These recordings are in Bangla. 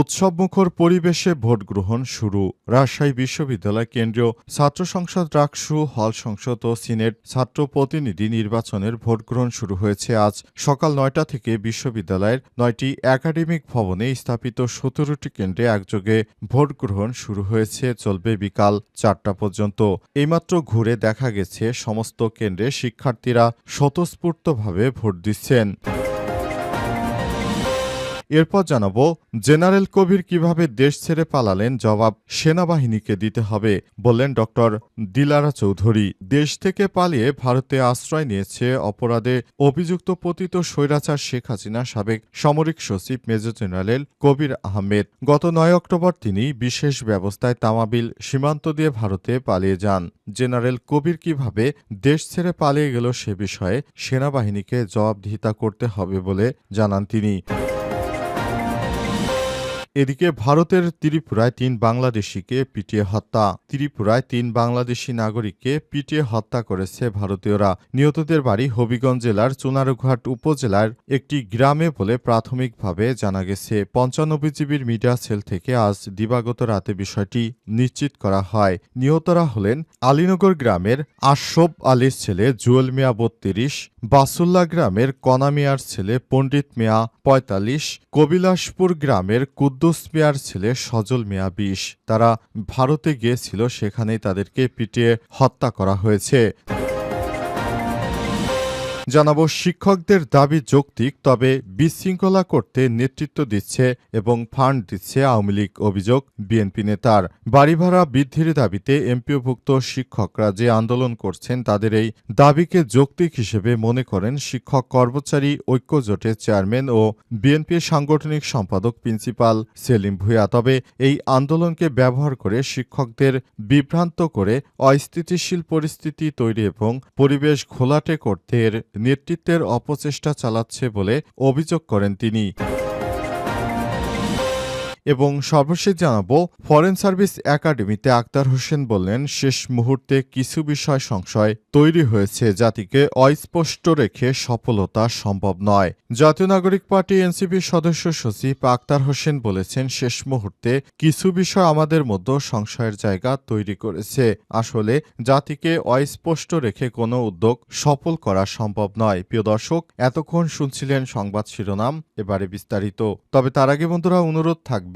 উৎসবমুখর পরিবেশে ভোট গ্রহণ শুরু। রাজশাহী বিশ্ববিদ্যালয় কেন্দ্রীয় ছাত্র সংসদ রাকসু হল সংসদ ও সিনেট ছাত্র প্রতিনিধি নির্বাচনের ভোট গ্রহণ শুরু হয়েছে আজ। সকাল নয়টা থেকে বিশ্ববিদ্যালয়ের নয়টি একাডেমিক ভবনে স্থাপিত সতেরোটি কেন্দ্রে একযোগে ভোট গ্রহণ শুরু হয়েছে, চলবে বিকাল চারটা পর্যন্ত। এইমাত্র ঘুরে দেখা গেছে, সমস্ত কেন্দ্রে শিক্ষার্থীরা স্বতঃস্ফূর্তভাবে ভোট দিচ্ছেন। এরপর জানাব, জেনারেল কবির কীভাবে দেশ ছেড়ে পালালেন জবাব সেনাবাহিনীকে দিতে হবে, বললেন ডক্টর দিলারা চৌধুরী। দেশ থেকে পালিয়ে ভারতে আশ্রয় নিয়েছে অপরাধে অভিযুক্ত পতিত স্বৈরাচার শেখ হাসিনা, সাবেক সামরিক সচিব মেজর জেনারেল কবির আহমেদ। গত নয় অক্টোবর তিনি বিশেষ ব্যবস্থায় তামাবিল সীমান্ত দিয়ে ভারতে পালিয়ে যান। জেনারেল কবির কীভাবে দেশ ছেড়ে পালিয়ে গেল সে বিষয়ে সেনাবাহিনীকে জবাবদিহিতা করতে হবে বলে জানান তিনি। এদিকে ভারতের ত্রিপুরায় তিন বাংলাদেশিকে পিটিয়ে হত্যা। ত্রিপুরায় তিন বাংলাদেশি নাগরিককে পিটিয়ে হত্যা করেছে ভারতীয়রা। নিহতদের বাড়ি হবিগঞ্জ জেলার চুনারুঘাট উপজেলার একটি গ্রামে বলে প্রাথমিকভাবে জানা গেছে। পঞ্চানব্বই জিবির মিডিয়া সেল থেকে আজ দিবাগত রাতে বিষয়টি নিশ্চিত করা হয়। নিহতরা হলেন আলীনগর গ্রামের আশরফ আলীর ছেলে জুয়েল মিয়া বত্রিশ বাসুল্লা গ্রামের কনা মিয়ার ছেলে পণ্ডিত মিয়া পঁয়তাল্লিশ, কবিলাসপুর গ্রামের কুদ্দুস মিয়ার ছেলে সজল মিয়া বিশ। তারা ভারতে গিয়েছিল, সেখানেই তাদেরকে পিটিয়ে হত্যা করা হয়েছে। জানাব, শিক্ষকদের দাবি যৌক্তিক, তবে বিশৃঙ্খলা করতে নেতৃত্ব দিচ্ছে এবং ফান্ড দিচ্ছে আওয়ামী লীগ, অভিযোগ বিএনপি নেতার। বাড়ি ভাড়া বৃদ্ধির দাবিতে এমপিওভুক্ত শিক্ষকরা যে আন্দোলন করছেন, তাদের এই দাবিকে যৌক্তিক হিসেবে মনে করেন শিক্ষক কর্মচারী ঐক্য জোটের চেয়ারম্যান ও বিএনপির সাংগঠনিক সম্পাদক প্রিন্সিপাল সেলিম ভুয়া তবে এই আন্দোলনকে ব্যবহার করে শিক্ষকদের বিভ্রান্ত করে অস্থিতিশীল পরিস্থিতি তৈরি এবং পরিবেশ ঘোলাটে করতে এর নেতৃত্বের অপচেষ্টা চালাচ্ছে বলে অভিযোগ করেন তিনি। এবং সর্বশেষ জানাব ফরেন সার্ভিস একাডেমিতে আক্তার হোসেন বললেন, শেষ মুহূর্তে কিছু বিষয় সংশয় তৈরি হয়েছে জাতিকে অস্পষ্ট রেখে সফলতা সম্ভব নয়। জাতীয় নাগরিক পার্টি এনসিপির সদস্য সচিব আক্তার হোসেন বলেছেন, শেষ মুহূর্তে কিছু বিষয় আমাদের মধ্যে সংশয়ের জায়গা তৈরি করেছে। আসলে জাতিকে অস্পষ্ট রেখে কোনো উদ্যোগ সফল করা সম্ভব নয়। প্রিয় দর্শক, এতক্ষণ শুনছিলেন সংবাদ শিরোনাম, এবারে বিস্তারিত। তবে তার আগে বন্ধুরা, অনুরোধ থাকবে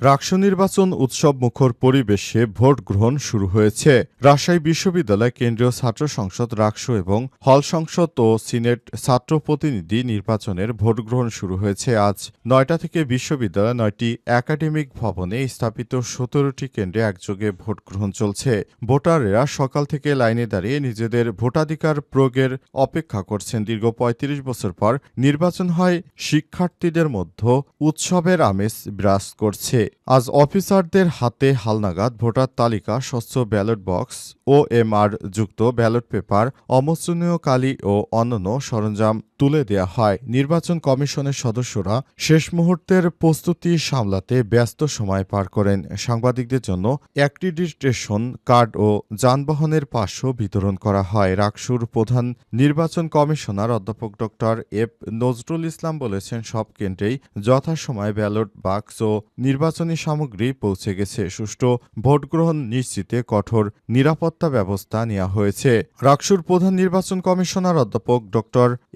রাকসু নির্বাচন উৎসব মুখর পরিবেশে ভোট গ্রহণ শুরু হয়েছে। রাজশাহী বিশ্ববিদ্যালয় কেন্দ্রীয় ছাত্র সংসদ রাকসু এবং হল সংসদ ও সিনেট ছাত্র প্রতিনিধি নির্বাচনের ভোট গ্রহণ শুরু হয়েছে। আজ নয়টা থেকে বিশ্ববিদ্যালয় নয়টি একাডেমিক ভবনে স্থাপিত সতেরোটি কেন্দ্রে একযোগে ভোট গ্রহণ চলছে। ভোটারেরা সকাল থেকে লাইনে দাঁড়িয়ে নিজেদের ভোটাধিকার প্রয়োগের অপেক্ষা করছেন। দীর্ঘ পঁয়ত্রিশ বছর পর নির্বাচন হয়, শিক্ষার্থীদের মধ্যে উৎসবের আমেজ বিরাজ করছে। আজ অফিসারদের হাতে হালনাগাদ ভোটার তালিকা, স্বচ্ছ ballot box O M R যুক্ত ব্যালট পেপার অমোচনীয় কালি ও অন্যান্য সরঞ্জাম তুলে দেয়া হয়। নির্বাচন কমিশনের সদস্যরা শেষ মুহূর্তের প্রস্তুতি সামলাতে ব্যস্ত সময় পার করেন। সাংবাদিকদের জন্য অ্যাক্রিডিটেশন কার্ড ও যানবাহনের পার্শ্ব বিতরণ করা হয়। রাকসুর প্রধান নির্বাচন কমিশনার অধ্যাপক ডক্টর এফ নজরুল ইসলাম বলেছেন, সব কেন্দ্রেই যথাসময়ে ব্যালট, বাক্স ও নির্বাচন নির্বাচনী সামগ্রী পৌঁছে গেছে। সুষ্ঠু ভোটগ্রহণ নিশ্চিতে কঠোর নিরাপত্তা ব্যবস্থা নেওয়া হয়েছে। রাকসুর প্রধান নির্বাচন কমিশনার অধ্যাপক ড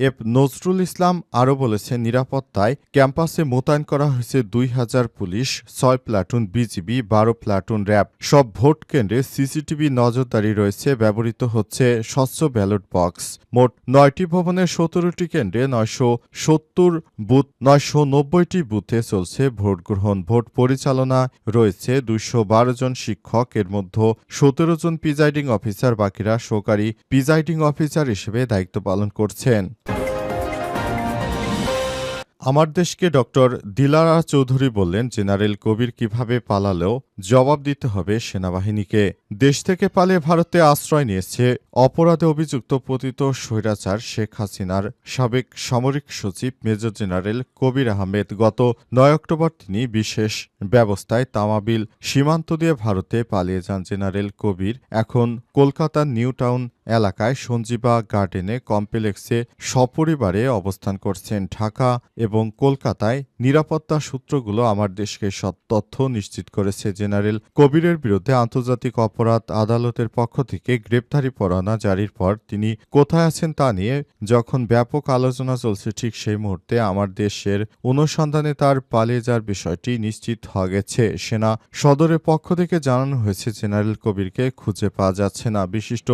এফ নজরুল ইসলাম আরও বলেছেন, নিরাপত্তায় ক্যাম্পাসে মোতায়েন করা হয়েছে দুই হাজার পুলিশ, ছয় প্লাটুন বিজিবি, বারো প্লাটুন র্যাব। সব ভোট কেন্দ্রে সিসিটিভি নজরদারি রয়েছে, ব্যবহৃত হচ্ছে স্বচ্ছ ব্যালট বক্স। মোট নয়টি ভবনের সতেরোটি কেন্দ্রে নয়শো সত্তর বুথ, নয়শো নব্বইটি বুথে চলছে ভোট গ্রহণ ভোট পরিচালনা রয়েছে দুইশো বারো জন শিক্ষক। এর মধ্যে সতেরো জন প্রিজাইডিং অফিসার, বাকিরা সহকারী প্রিজাইডিং অফিসার হিসেবে দায়িত্ব পালন করছেন। আমার দেশকে ডক্টর দিলারা চৌধুরী বললেন, জেনারেল কবির কীভাবে পালালেও জবাব দিতে হবে সেনাবাহিনীকে। দেশ থেকে পালিয়ে ভারতে আশ্রয় নিয়েছে অপরাধে অভিযুক্ত পতিত স্বৈরাচার শেখ হাসিনার সাবেক সামরিক সচিব মেজর জেনারেল কবির আহমেদ। গত নয় অক্টোবর তিনি বিশেষ ব্যবস্থায় তামাবিল সীমান্ত দিয়ে ভারতে পালিয়ে যান জেনারেল কবির। এখন কলকাতার নিউ টাউন এলাকায় সঞ্জীবা গার্ডেনে কমপ্লেক্সে সপরিবারে অবস্থান করছেন ঢাকা এবং কলকাতায় নিরাপত্তা সূত্রগুলো আমার দেশকে সব তথ্য নিশ্চিত করেছে জেনারেল কবিরের বিরুদ্ধে আন্তর্জাতিক অপরাধ আদালতের পক্ষ থেকে গ্রেপ্তারি পরোয়ানা জারির পর তিনি কোথায় আছেন তা নিয়ে যখন ব্যাপক আলোচনা চলছে ঠিক সেই মুহূর্তে আমার দেশের অনুসন্ধানে তার পালিয়ে যাওয়ার বিষয়টি নিশ্চিত হওয়া গেছে। সেনা সদরের পক্ষ থেকে জানানো হয়েছে, জেনারেল কবিরকে খুঁজে পাওয়া যাচ্ছে না। বিশিষ্ট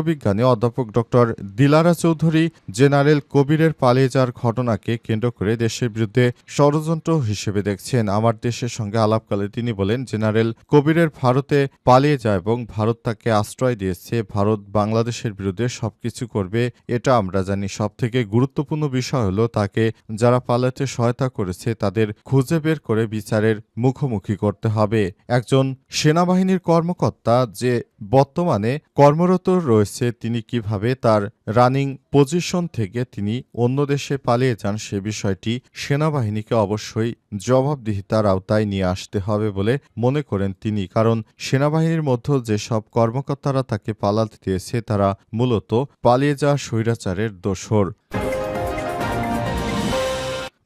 রাষ্ট্রবিজ্ঞানী অধ্যাপক ডক্টর দিলারা চৌধুরী জেনারেল কবিরের পালিয়ে যাওয়ার ঘটনাকে কেন্দ্র করে দেশের বিরুদ্ধে ষড়যন্ত্র হিসেবে দেখছেন। আমার দেশের সঙ্গে আলাপকালে তিনি বলেন, জেনারেল কবিরের ভারতে পালিয়ে যায় এবং ভারত তাকে আশ্রয় দিয়েছে, ভারত বাংলাদেশের বিরুদ্ধে সবকিছু করবে, এটা আমরা জানি। সব থেকে গুরুত্বপূর্ণ বিষয় হলো, তাকে যারা পালাতে সহায়তা করেছে, তাদের খুঁজে বের করে বিচারের মুখোমুখি করতে হবে। একজন সেনাবাহিনীর কর্মকর্তা যে বর্তমানে কর্মরত রয়েছে তিনি কীভাবে তার রানিং পজিশন থেকে তিনি অন্য দেশে পালিয়ে যান সে বিষয়টি সেনাবাহিনীকে অবশ্যই জবাবদিহিতার আওতায় নিয়ে আসতে হবে বলে মনে করেন তিনি। কারণ সেনাবাহিনীর মধ্যে যেসব কর্মকর্তারা তাকে পালাতে দিয়েছে তারা মূলত পালিয়ে যাওয়া স্বৈরাচারের দোসর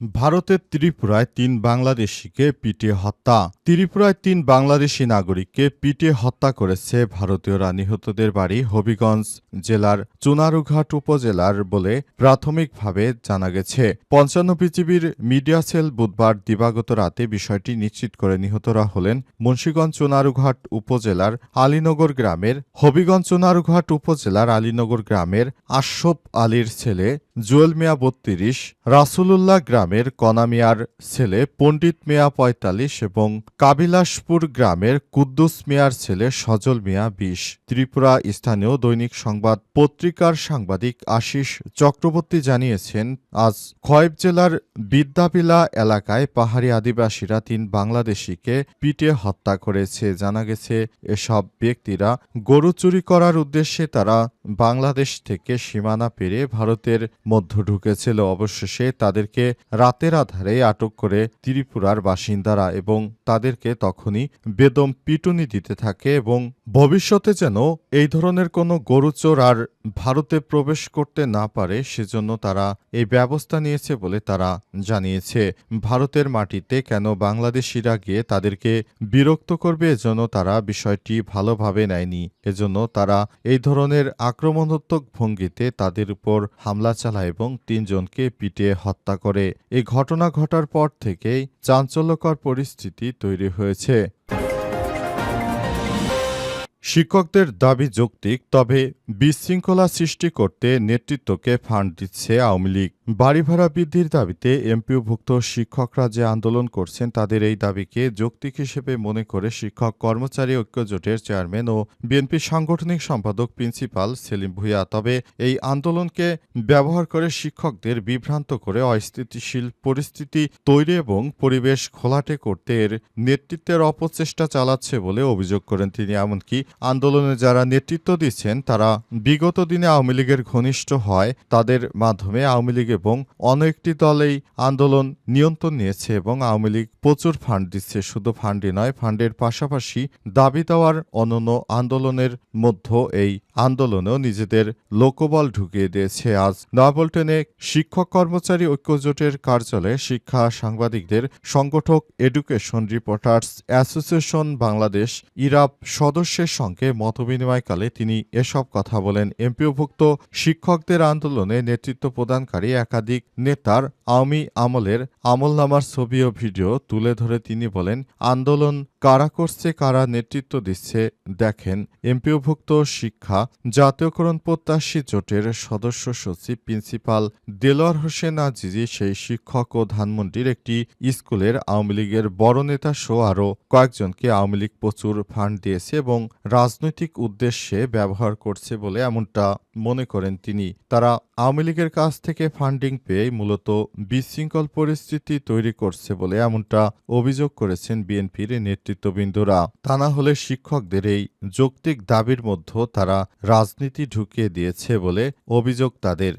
ভারতের ত্রিপুরায় তিন বাংলাদেশিকে পিটিয়ে হত্যা। ত্রিপুরায় তিন বাংলাদেশি নাগরিককে পিটিয়ে হত্যা করেছে ভারতীয়রা। নিহতদের বাড়ি হবিগঞ্জ জেলার চুনারুঘাট উপজেলার বলে প্রাথমিকভাবে জানা গেছে। পঞ্চান্ন পৃথিবীর মিডিয়া সেল বুধবার দিবাগত রাতে বিষয়টি নিশ্চিত করে নিহতরা হলেন মুন্সীগঞ্জ চুনারুঘাট উপজেলার আলীনগর গ্রামের হবিগঞ্জ চুনারুঘাট উপজেলার আলীনগর গ্রামের আশফ আলীর ছেলে জুয়েল মিয়া বত্রিশ, রাসুলুল্লাহ গ্রামের কনা মিয়ার ছেলে পণ্ডিত মিয়া পঁয়তাল্লিশ এবং কাবিলাসপুর গ্রামের কুদ্দুস মিয়ার ছেলে সজল মিয়া বিশ। ত্রিপুরা স্থানীয় দৈনিক সংবাদ পত্রিকার সাংবাদিক আশিস চক্রবর্তী জানিয়েছেন, আজ খয়েব জেলার বিদ্যাপিলা এলাকায় পাহাড়ি আদিবাসীরা তিন বাংলাদেশিকে পিটে হত্যা করেছে। জানা গেছে, এসব ব্যক্তিরা গরু চুরি করার উদ্দেশ্যে তারা বাংলাদেশ থেকে সীমানা পেরে ভারতের মধ্য ঢুকেছিল। অবশেষে তাদেরকে রাতের আধারে আটক করে ত্রিপুরার বাসিন্দারা এবং তাদেরকে তখনই বেদম পিটুনি দিতে থাকে এবং ভবিষ্যতে যেন এই ধরনের কোনো গরুচোর আর ভারতে প্রবেশ করতে না পারে সেজন্য তারা এই ব্যবস্থা নিয়েছে বলে তারা জানিয়েছে। ভারতের মাটিতে কেন বাংলাদেশিরা গিয়ে তাদেরকে বিরক্ত করবে এজন্য তারা বিষয়টি ভালোভাবে নেয়নি। এজন্য তারা এই ধরনের আক্রমণাত্মক ভঙ্গিতে তাদের উপর হামলা চালায় এবং তিনজনকে পিটিয়ে হত্যা করে। এই ঘটনা ঘটার পর থেকেই চাঞ্চল্যকর পরিস্থিতি তৈরি হয়েছে। শিক্ষকদের দাবি যৌক্তিক তবে বিশৃঙ্খলা সৃষ্টি করতে নেতৃত্বকে ফান্ড দিচ্ছে আওয়ামী লীগ। বাড়ি ভাড়া বৃদ্ধির দাবিতে এমপিওভুক্ত শিক্ষকরা যে আন্দোলন করছেন, তাদের এই দাবিকে যৌক্তিক হিসেবে মনে করে শিক্ষক কর্মচারী ঐক্য জোটের চেয়ারম্যান ও বিএনপি সাংগঠনিক সম্পাদক প্রিন্সিপাল সেলিম ভুইয়া। তবে এই আন্দোলনকে ব্যবহার করে শিক্ষকদের বিভ্রান্ত করে অস্থিতিশীল পরিস্থিতি তৈরি এবং পরিবেশ খোলাটে করতে এর নেতৃত্বের অপচেষ্টা চালাচ্ছে বলে অভিযোগ করেন তিনি। এমনকি আন্দোলনে যারা নেতৃত্ব দিচ্ছেন, তারা বিগত দিনে আওয়ামী লীগের ঘনিষ্ঠ হয়, তাদের মাধ্যমে আওয়ামী লীগের এবং অন্য একটি দলেই আন্দোলন নিয়ন্ত্রণ নিয়েছে এবং আওয়ামী লীগ প্রচুর ফান্ড দিচ্ছে। শুধু ফান্ডই নয়, ফান্ডের পাশাপাশি দাবি দেওয়ার অনন্য আন্দোলনের মধ্যে এই আন্দোলনেও নিজেদের লোকবল ঢুকিয়ে দিয়েছে। আজ নয়াপল্টনে শিক্ষক কর্মচারী ঐক্যজোটের কার্যালয়ে শিক্ষা সাংবাদিকদের সংগঠক education reporters association Bangladesh ERAB সদস্যের সঙ্গে মতবিনিময়কালে তিনি এসব কথা বলেন। এমপিওভুক্ত শিক্ষকদের আন্দোলনে নেতৃত্ব প্রদানকারী একাধিক নেতার আওয়ামী আমলের আমলনামার ছবি ও ভিডিও তুলে ধরে তিনি বলেন, আন্দোলন কারা করছে, কারা নেতৃত্ব দিচ্ছে, দেখেন। এমপিওভুক্ত শিক্ষা, জাতীয়করণ প্রত্যাশী জোটের সদস্য সচিব প্রিন্সিপাল দেলোয়ার হোসেন আজিজি সেই শিক্ষক ও ধানমন্ডির একটি স্কুলের আওয়ামী লীগের বড় নেতা সহ আরও কয়েকজনকে আওয়ামী লীগ প্রচুর ফান্ড দিয়েছে এবং রাজনৈতিক উদ্দেশ্যে ব্যবহার করছে বলে এমনটা মনে করেন তিনি। তারা আওয়ামী লীগের কাছ থেকে ফান্ডিং পেয়ে মূলত বিশৃঙ্খল পরিস্থিতি তৈরি করছে বলে এমনটা অভিযোগ করেছেন বিএনপির নেতৃত্ববৃন্দরা। তা না হলে শিক্ষকদের এই যৌক্তিক দাবির মধ্যে তারা রাজনীতি ঢুকিয়ে দিয়েছে বলে অভিযোগ তাদের।